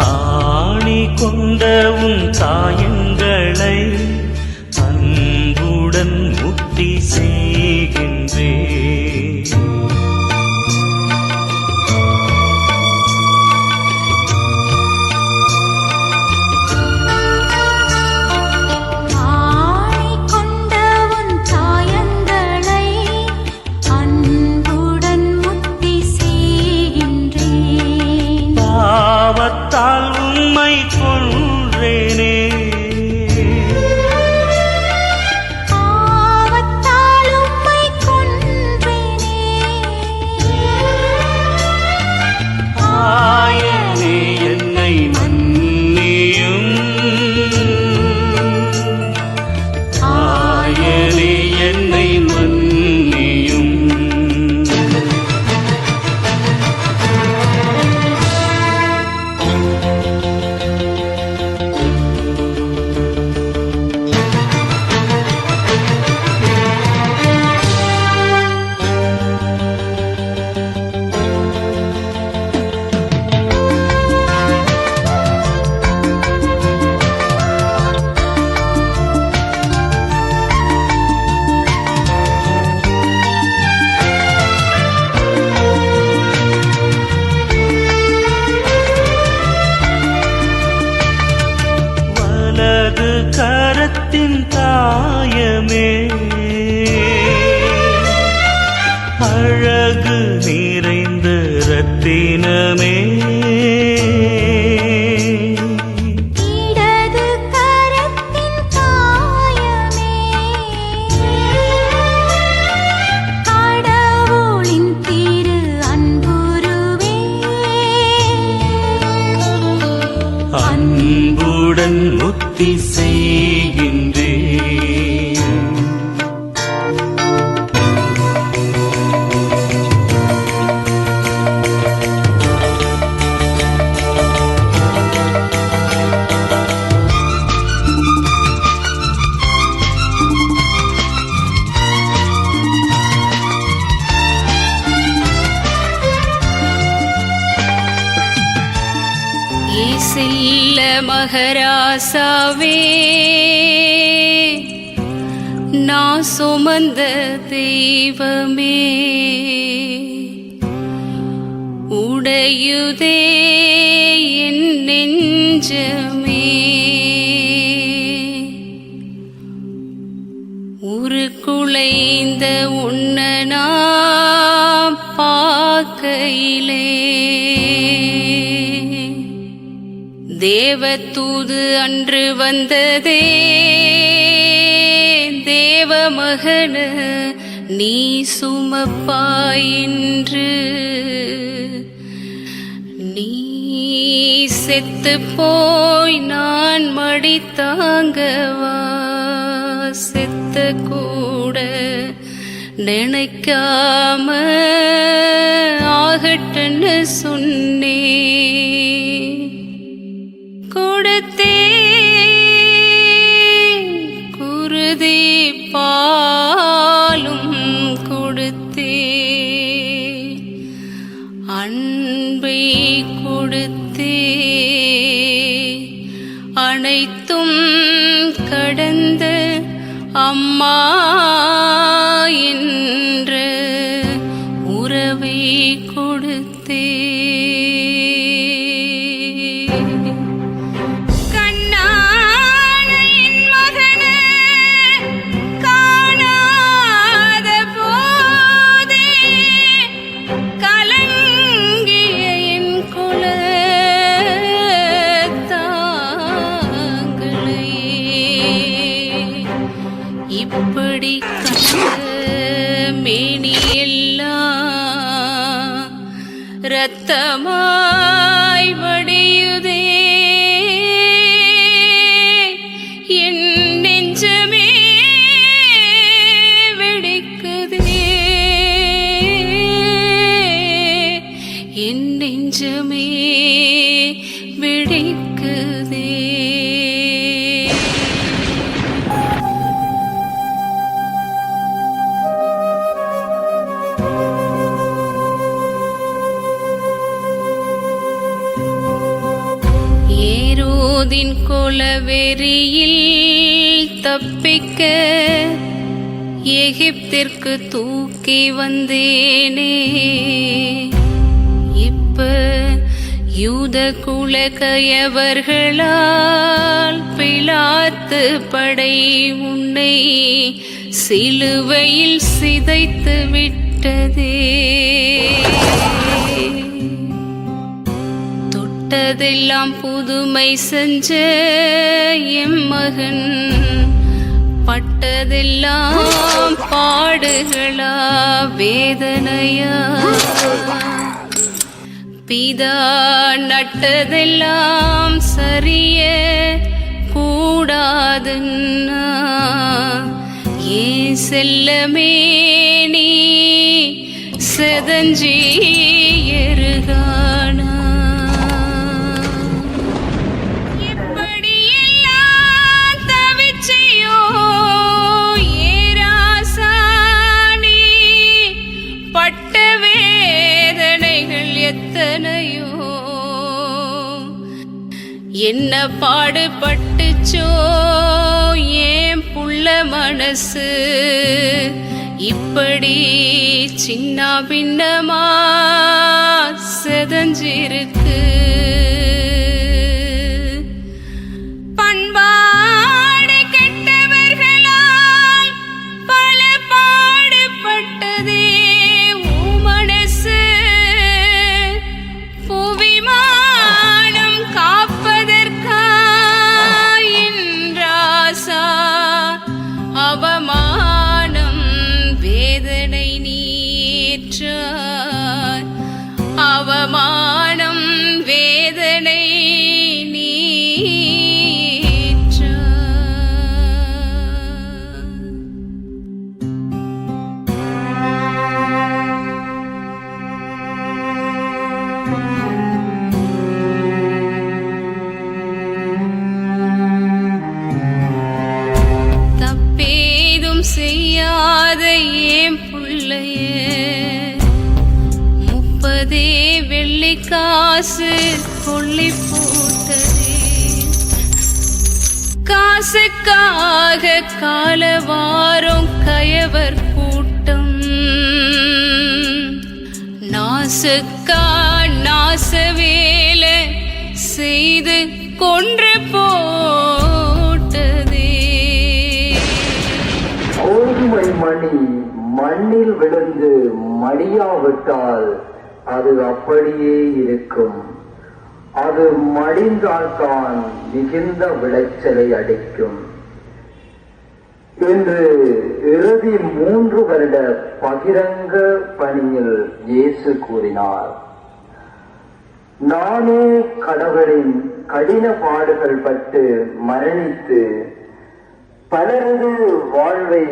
ஆணி கொண்ட உன் காயங்களை கரத்தின் தாயமே. அழகு நிறைந்த ரத்தினமே அன்புடன் முக்தி செய்கின்ற நல்ல மகராசாவே நான் சுமந்த தெய்வமே உடையுதே என் நெஞ்சம். தேவதூது அன்று வந்ததே. தேவமகன நீ சுமப்பாயின்று நீ செத்து போய் நான் மடி தாங்கவா செத்த கூட நினைக்காம ஆகட்டுன்னு சொன்ன கொடுத்தே குருதி பாலும் கொடுத்தே. அன்பை கொடுத்தே அனைத்தும் கடந்த அம்மா கொலவெறியில் தப்பிக்க எகிப்திற்கு தூக்கி வந்தேனே. இப்ப யூத குல கயவர்களால் பிளாத்து படை உன்னை சிலுவையில் சிதைத்து விட்டதே. பட்டதெல்லாம் புதுமை செஞ்ச எம் மகன். பட்டதெல்லாம் பாடுகளா வேதனையா. பிதா நட்டதெல்லாம் சரிய கூடாதுன்னா. ஏன் செல்லமே நீ செதஞ்சி எருகானா பாடுபட்டுச்சோ? ஏன் புள்ள மனசு? இப்படி சின்ன பின்னமா செதஞ்சிருக்கு. ஆசைக்காக காலவாரம் கயவர் கூட்டம். நாசுக்கா நாசவேல செய்து கொன்று போட்டதே. மணி மண்ணில் விழுந்து மடியாவிட்டால் அது அப்படியே இருக்கும். அது மடிந்தால்தான் மிகுந்த விளைச்சலை அடிக்கும் என்று இறுதி மூன்று வருட பகிரங்க பணியில் இயேசு கூறினார் நானே கடவுளின் கடின பாடுகள் பட்டு மரணித்து பலரது வாழ்வை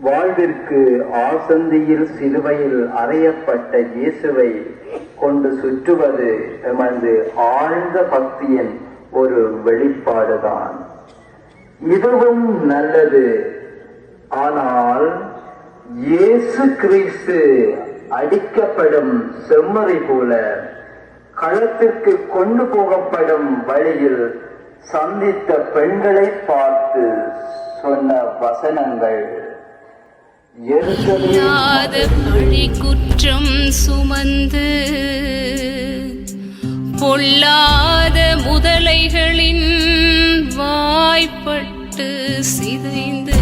வாழ்விற்கு ஆசந்தியில் சிலுவையில் அறையப்பட்ட இயேசுவை கொண்டு சுற்றுவது எமது ஆழ்ந்த பக்தியின் ஒரு வெளிப்பாடுதான். இதுவும் நல்லது. ஆனால் இயேசு கிறிஸ்து அடிக்கப்படும் செம்மறை போல களத்திற்கு கொண்டு போகப்படும் வழியில் சந்தித்த பெண்களை பார்த்து சொன்ன வசனங்கள். எருசலேம் பழி குற்றம் சுமந்து பொல்லாத முதலைகளின் வாய்ப்பட்டு சிதைந்து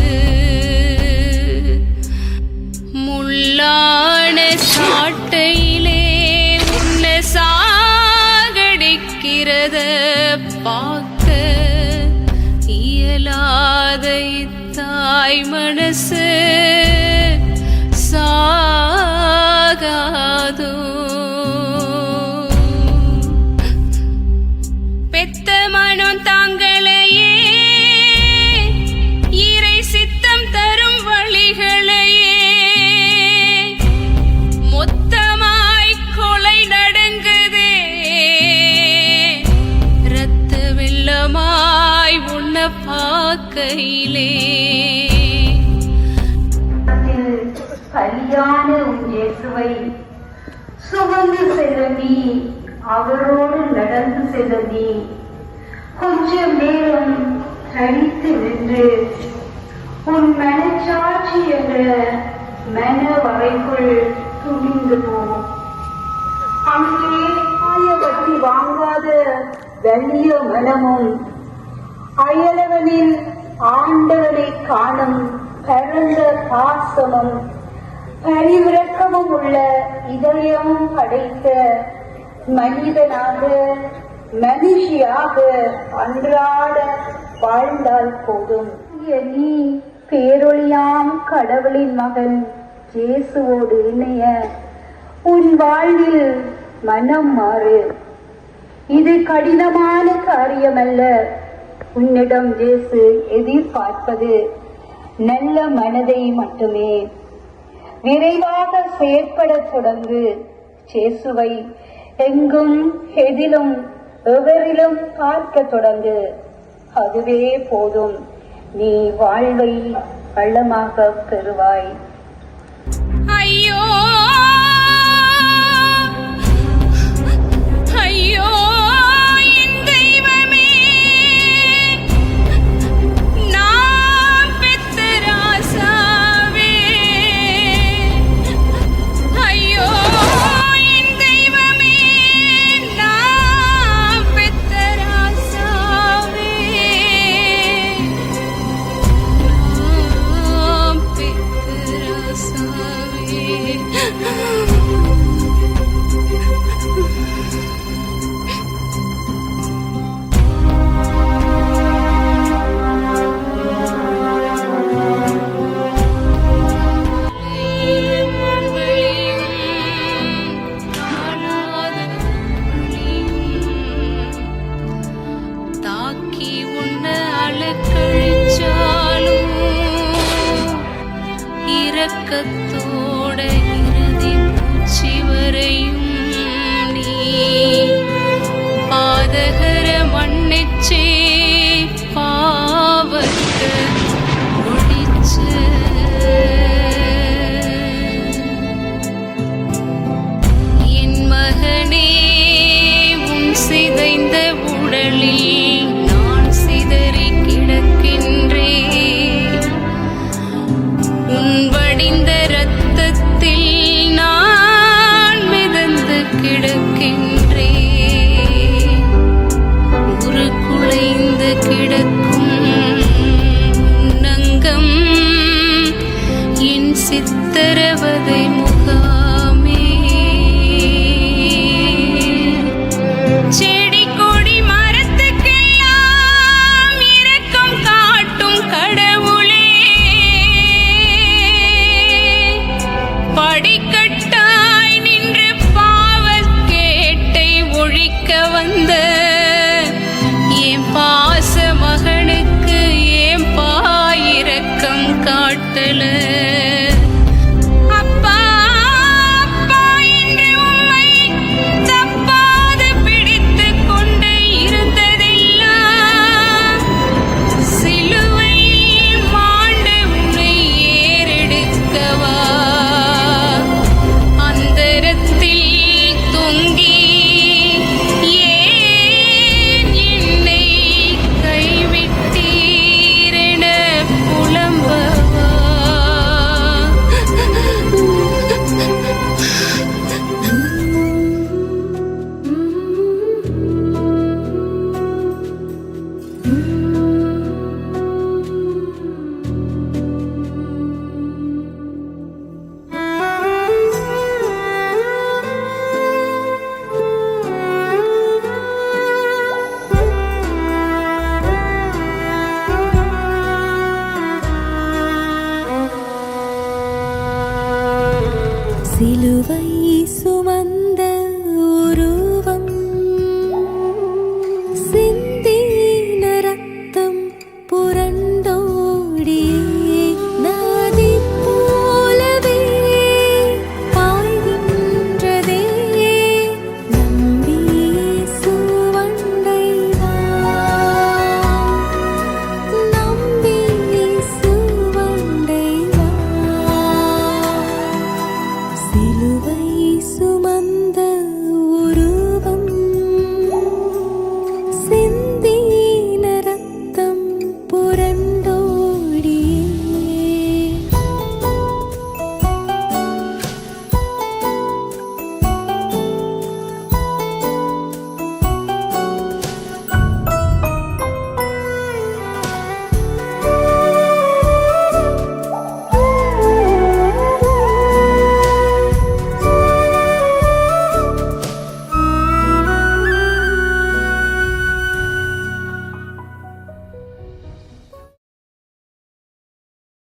முள்ளான சாட்டையிலே உன்ன சாகடிக்கிறத பார்க்க இயலாத இத்தாய் மனசு அவரோடு நடந்து செல்ல நீ கொஞ்சம் நேரம் தனித்து நின்று உன் மனச்சாட்சி என்ற மன வரைக்குள் துணிந்து போகும் அங்கே வட்டி வாங்காத வெள்ளிய மனமும் அயலவனில் ஆண்டவனை காணும் பரந்த பாசமும் பரிவிறக்கமும் உள்ள இதயமும் படைத்த மனிதனாக மனுஷியாக அன்றாட வாழ்ந்தால் போதும். நீ பேரொழியாம் கடவுளின் மகன் இயேசுவோடு இணைய. உன் வாழ்வில் மனம் மாறு. இது கடினமான காரியமல்ல. உன்னிடம் இயேசு எதிர்பார்ப்பது நல்ல மனதை மட்டுமே. விரைவாக செயற்படத் தொடங்கு. ஜேசுவை எங்கும் எதிலும் எவரிலும் பார்க்க தொடங்கு. அதுவே போதும். நீ வாழ்வை வள்ளமாக பெறுவாய்.